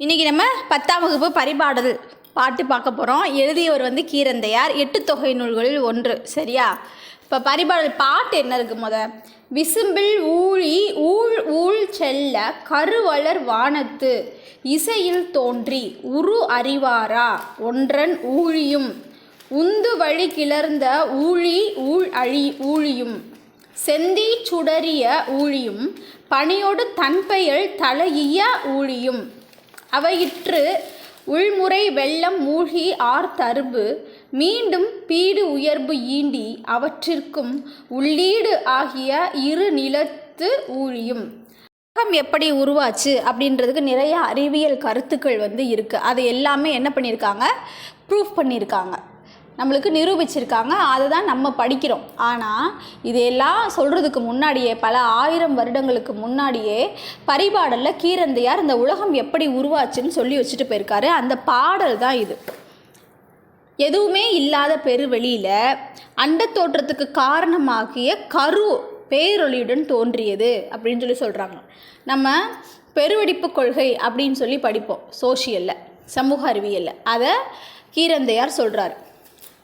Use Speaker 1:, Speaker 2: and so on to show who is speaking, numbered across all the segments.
Speaker 1: இன்றைக்கி நம்ம பத்தாம் வகுப்பு பரிபாடல் பாட்டு பார்க்க போகிறோம் எழுதியவர் வந்து கீரந்தையார். எட்டு தொகை நூல்களில் ஒன்று. சரியா? இப்போ பரிபாடல் பாட்டு என்ன இருக்கு முத? விசும்பில் ஊழி ஊழ் ஊழ் செல்ல கருவளர் வானத்து இசையில் தோன்றி உரு அறிவாரா? ஒன்றன் ஊழியும். உந்து வழி கிளர்ந்த ஊழி ஊழ் அழி ஊழியும். செந்தி சுடறிய ஊழியும். பணியோடு தன்பெயல் தலையிய ஊழியும். அவையிற்று உள்முறை வெள்ளம் மூழ்கி ஆர் மீண்டும் பீடு உயர்வு ஈண்டி அவற்றிற்கும் உள்ளீடு ஆகிய இரு நிலத்து ஊழியும். உலகம் எப்படி உருவாச்சு அப்படின்றதுக்கு நிறைய அறிவியல் கருத்துக்கள் வந்து இருக்குது அது எல்லாமே என்ன பண்ணியிருக்காங்க? ப்ரூஃப் பண்ணியிருக்காங்க. நம்மளுக்கு நிரூபிச்சிருக்காங்க. அதை தான் நம்ம படிக்கிறோம். ஆனால் இதையெல்லாம் சொல்கிறதுக்கு முன்னாடியே பல ஆயிரம் வருடங்களுக்கு முன்னாடியே பரிபாடலில் கீரந்தையார் இந்த உலகம் எப்படி உருவாச்சுன்னு சொல்லி வச்சுட்டு போயிருக்காரு. அந்த பாடல் தான் இது. எதுவுமே இல்லாத பெருவெளியில் அண்ட தோற்றத்துக்கு காரணமாகிய கரு பேரொளியுடன் தோன்றியது அப்படின்னு சொல்லி சொல்கிறாங்க நம்ம பெருவெடிப்பு கொள்கை அப்படின்னு சொல்லி படிப்போம் சோஷியலில் சமூக அறிவியலில். அதை கீரந்தையார் சொல்கிறாரு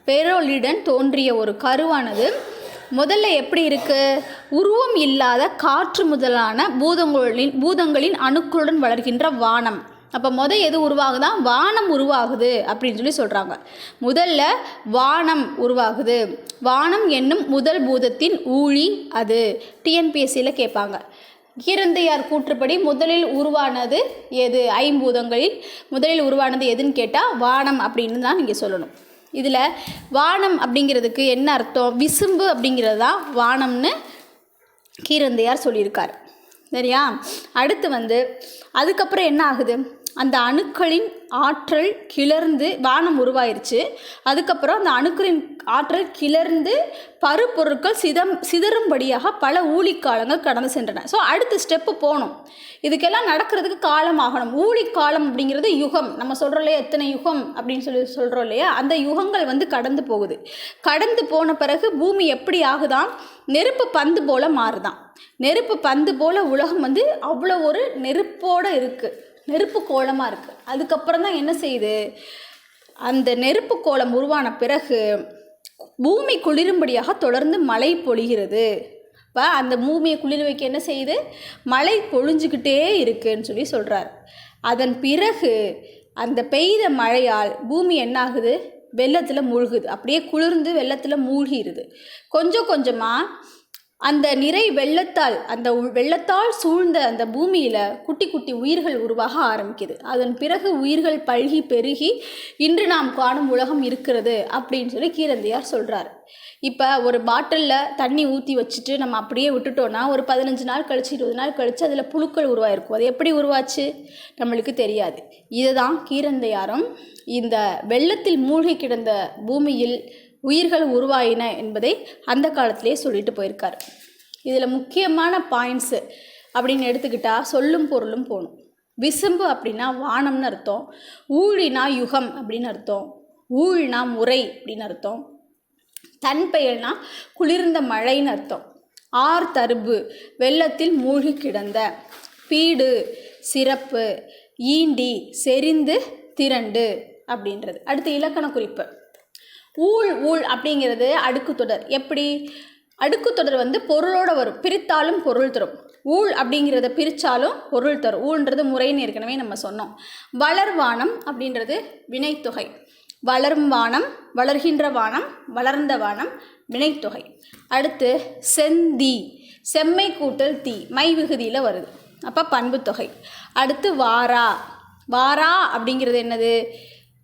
Speaker 1: பேரொளியுடன் தோன்றிய ஒரு கருவானது. முதல்ல எப்படி இருக்குது உருவம் இல்லாத காற்று முதலான பூதங்களின் பூதங்களின் அணுக்களுடன் வளர்கின்ற வானம். அப்போ முத எது உருவாகுதா? வானம் உருவாகுது அப்படின்னு சொல்லி சொல்கிறாங்க முதல்ல வானம் உருவாகுது. வானம் என்னும் முதல் பூதத்தின் ஊழி அது. டிஎன்பிஎஸ்சியில் கேட்பாங்க. கீரந்தையார் கூற்றுப்படி முதலில் உருவானது எது? ஐம்பூதங்களில் முதலில் உருவானது எதுன்னு கேட்டால் வானம் அப்படின்னு தான் நீங்கள் சொல்லணும். இதில் வானம் அப்படிங்கிறதுக்கு என்ன அர்த்தம்? விசும்பு அப்படிங்கிறது தான் வானம்னு கீரந்தையார் சொல்லியிருக்கார். சரியா? அடுத்து வந்து அதுக்கப்புறம் என்ன ஆகுது? அந்த அணுக்களின் ஆற்றல் கிளர்ந்து வானம் உருவாயிருச்சு. அதுக்கப்புறம் அந்த அணுக்களின் ஆற்றல் கிளர்ந்து பருப்பொருட்கள் சிதம் சிதறும்படியாக பல ஊழிக்காலங்கள் கடந்து சென்றன. ஸோ அடுத்த ஸ்டெப்பு போகணும். இதுக்கெல்லாம் நடக்கிறதுக்கு காலம் ஆகணும். ஊழிக்காலம் அப்படிங்கிறது யுகம். நம்ம சொல்கிறோம் இல்லையா? எத்தனை யுகம் அப்படின்னு சொல்லி சொல்கிறோம் இல்லையா? அந்த யுகங்கள் வந்து கடந்து போகுது. கடந்து போன பிறகு பூமி எப்படி ஆகுதான் நெருப்பு பந்து போல் மாறுதான் நெருப்பு பந்து போல் உலகம் வந்து அவ்வளோ ஒரு நெருப்போடு இருக்குது நெருப்பு கோலமாக இருக்குது அதுக்கப்புறம் தான் என்ன செய்யுது? அந்த நெருப்பு கோலம் உருவான பிறகு பூமி குளிரும்படியாக தொடர்ந்து மழை பொழிகிறது. இப்போ அந்த பூமியை குளிர் வைக்க என்ன செய்யுது? மழை பொழிஞ்சுக்கிட்டே இருக்குன்னு சொல்லி சொல்கிறார் அதன் பிறகு அந்த பெய்த மழையால் பூமி என்னாகுது? வெள்ளத்தில் மூழ்குது. அப்படியே குளிர்ந்து வெள்ளத்தில் மூழ்கிடுது கொஞ்சம் கொஞ்சமாக அந்த நிறை வெள்ளத்தால் அந்த வெள்ளத்தால் சூழ்ந்த அந்த பூமியில் குட்டி குட்டி உயிர்கள் உருவாக ஆரம்பிக்குது. அதன் பிறகு உயிர்கள் பழகி பெருகி இன்று நாம் காணும் உலகம் இருக்கிறது அப்படின்னு சொல்லி கீரந்தையார் சொல்கிறார் இப்போ ஒரு பாட்டிலில் தண்ணி ஊற்றி வச்சுட்டு நம்ம அப்படியே விட்டுட்டோன்னா ஒரு பதினஞ்சு நாள் கழிச்சு இருபது நாள் கழிச்சு அதில் புழுக்கள் உருவாயிருக்கும். அது எப்படி உருவாச்சு? நம்மளுக்கு தெரியாது. இதுதான் கீரந்தையாரும் இந்த வெள்ளத்தில் மூழ்கி கிடந்த பூமியில் உயிர்கள் உருவாயின என்பதை அந்த காலத்திலே சொல்லிட்டு போயிருக்கார். இதில் முக்கியமான பாயிண்ட்ஸு அப்படின்னு எடுத்துக்கிட்டால் சொல்லும் பொருளும் போகணும். விசும்பு அப்படின்னா வானம்னு அர்த்தம் ஊழினா யுகம் அப்படின்னு அர்த்தம் ஊழ்னா முறை அப்படின்னு அர்த்தம் தன் பெயர்னா குளிர்ந்த மழைன்னு அர்த்தம் ஆர் தருபு வெள்ளத்தில் மூழ்கி கிடந்த பீடு சிறப்பு ஈண்டி செறிந்து திரண்டு அப்படின்றது. அடுத்து இலக்கண குறிப்பு. ஊழ் ஊழ் அப்படிங்கிறது அடுக்கு தொடர். எப்படி? அடுக்கு தொடர் வந்து பொருளோட வரும். பிரித்தாலும் பொருள் தரும். ஊழ் அப்படிங்கிறத பிரித்தாலும் பொருள் தரும். ஊழ்ன்றது முறைன்னு ஏற்கனவே நம்ம சொன்னோம். வளர்வானம் அப்படின்றது வினைத்தொகை. வளரும் வானம் வளர்கின்ற வானம் வளர்ந்த வானம் வினைத்தொகை. அடுத்து செந்தி. செம்மை கூட்டல் தீ. மை விகுதியில் வருது. அப்போ பண்புத்தொகை. அடுத்து வாரா. வாரா அப்படிங்கிறது என்னது?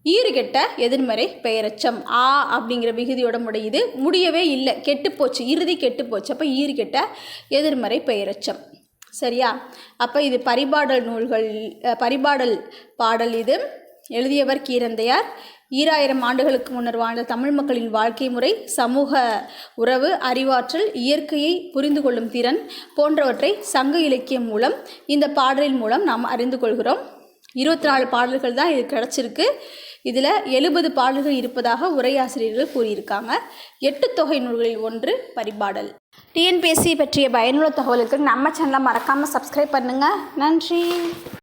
Speaker 1: ஈறுகெட்ட எதிர்மறை பெயரச்சம். ஆ அப்படிங்கிற விகுதியோட முடியுது. முடியவே இல்லை. கெட்டுப்போச்சு. இறுதி கெட்டுப்போச்சு. அப்போ ஈறுகெட்ட எதிர்மறை பெயரச்சம். சரியா? அப்போ இது பரிபாடல் நூல்கள் பரிபாடல் பாடல் இது. எழுதியவர் கீரந்தையார். ஈராயிரம் ஆண்டுகளுக்கு முன்னர் வாழ்ந்த தமிழ் மக்களின் வாழ்க்கை முறை சமூக உறவு அறிவாற்றல் இயற்கையை புரிந்து கொள்ளும் திறன் போன்றவற்றை சங்க இலக்கியம் மூலம் இந்த பாடலின் மூலம் நாம் அறிந்து கொள்கிறோம். இருபத்தி நாலு பாடல்கள் தான் இது கிடச்சிருக்கு. இதில் எழுபது பாடல்கள் இருப்பதாக உரையாசிரியர்கள் கூறியிருக்காங்க. எட்டு தொகை நூல்களில் ஒன்று பரிபாடல். டிஎன்பிஎஸ்சி பற்றிய பயனுள்ள தகவலுக்கு நம்ம சேனலை மறக்காமல் சப்ஸ்கிரைப் பண்ணுங்கள் நன்றி.